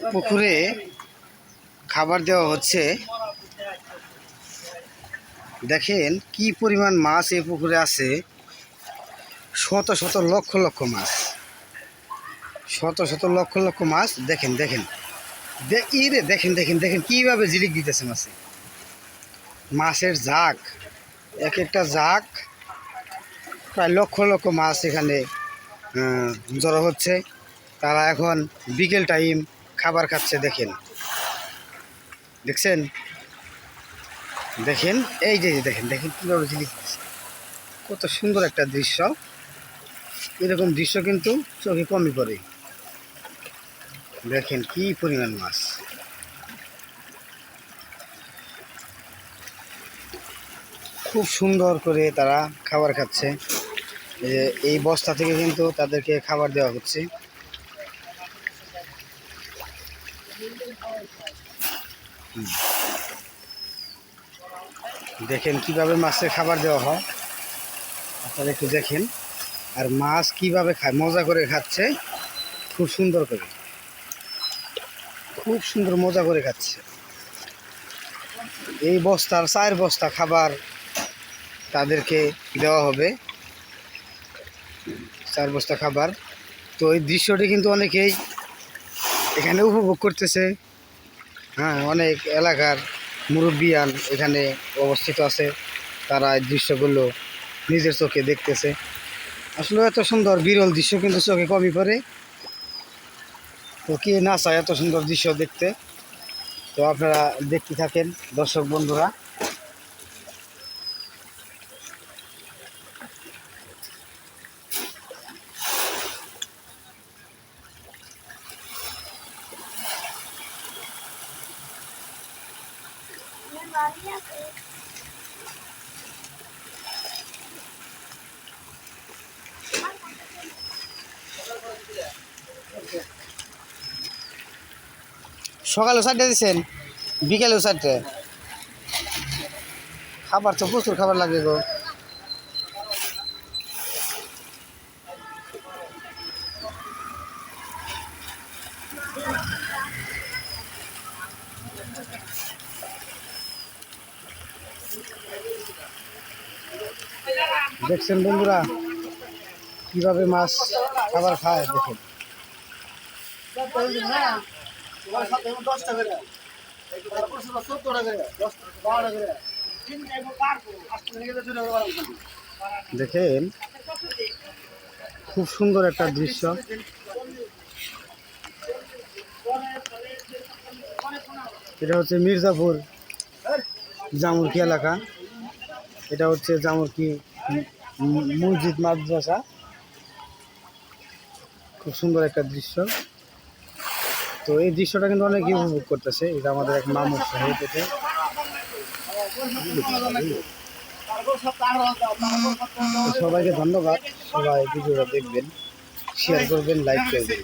পুকুরে খাবার দেওয়া হচ্ছে। দেখেন কি পরিমাণ মাছ এই পুকুরে আছে। শত শত লক্ষ লক্ষ মাছ। শত শত লক্ষ লক্ষ মাছ। দেখেন দেখেন। দে- ই রে দেখেন দেখেন দেখেন কীভাবে জিলিক দিতেছে মাছে। মাছের জাক এক একটা জাক প্রায় লক্ষ লক্ষ মাছ এখানে জড়ো হচ্ছে। তারা এখন বিকেল টাইম খাবার খাচ্ছে, দেখেন। দেখছেন? দেখেন, এই যে দেখেন দেখেন কীভাবে জিনিস কত সুন্দর একটা দৃশ্য। এরকম দৃশ্য কিন্তু চোখে কমই পড়ে। দেখেন কি পরিমাণ মাছ। খুব সুন্দর করে তারা খাবার খাচ্ছে। এই বস্তা থেকে কিন্তু তাদেরকে খাবার দেওয়া হচ্ছে। দেখেন কীভাবে মাছের খাবার দেওয়া হয়। আপনারা একটু দেখেন। আর মাছ কীভাবে খায়, মজা করে খাচ্ছে, খুব সুন্দর করে। খুব সুন্দর মজা করে খাচ্ছে। এই বস্তার চার বস্তা খাবার তাদেরকে দেওয়া হবে। চার বস্তা খাবার। তো এই দৃশ্যটি কিন্তু অনেকেই এখানে উপভোগ করতেছে। হ্যাঁ অনেক এলাকার মুরব্বিয়ান এখানে অবস্থিত আছে। তারা এই দৃশ্যগুলো নিজের চোখে দেখতেছে। আসলে এত সুন্দর বিরল দৃশ্য কিন্তু চোখে কমই পড়ে। তো কে না চায় এত সুন্দর দৃশ্য দেখতে? তো আপনারা দেখতে থাকেন, দর্শক বন্ধুরা। সকালেও চারটে দিচ্ছেন বিকেলেও চারটে। খাবার তো প্রচুর খাবার লাগে গো। দেখছেন বন্ধুরা, কীভাবে মাছ খাবার খায়, দেখুন। দেখেন, খুব সুন্দর একটা দৃশ্য। এটা হচ্ছে মির্জাপুর জামুরকি এলাকা। এটা হচ্ছে জামুরকি মসজিদ, মাদ্রাসা। খুব সুন্দর একটা দৃশ্য। তো এই দৃশ্যটা কিন্তু অনেক উপভোগ করতেছে। এটা আমাদের এক মামুর সাহেব সবাইকে ধন্যবাদ। সবাই ভিডিওটা দেখবেন শেয়ার করবেন লাইক করবেন।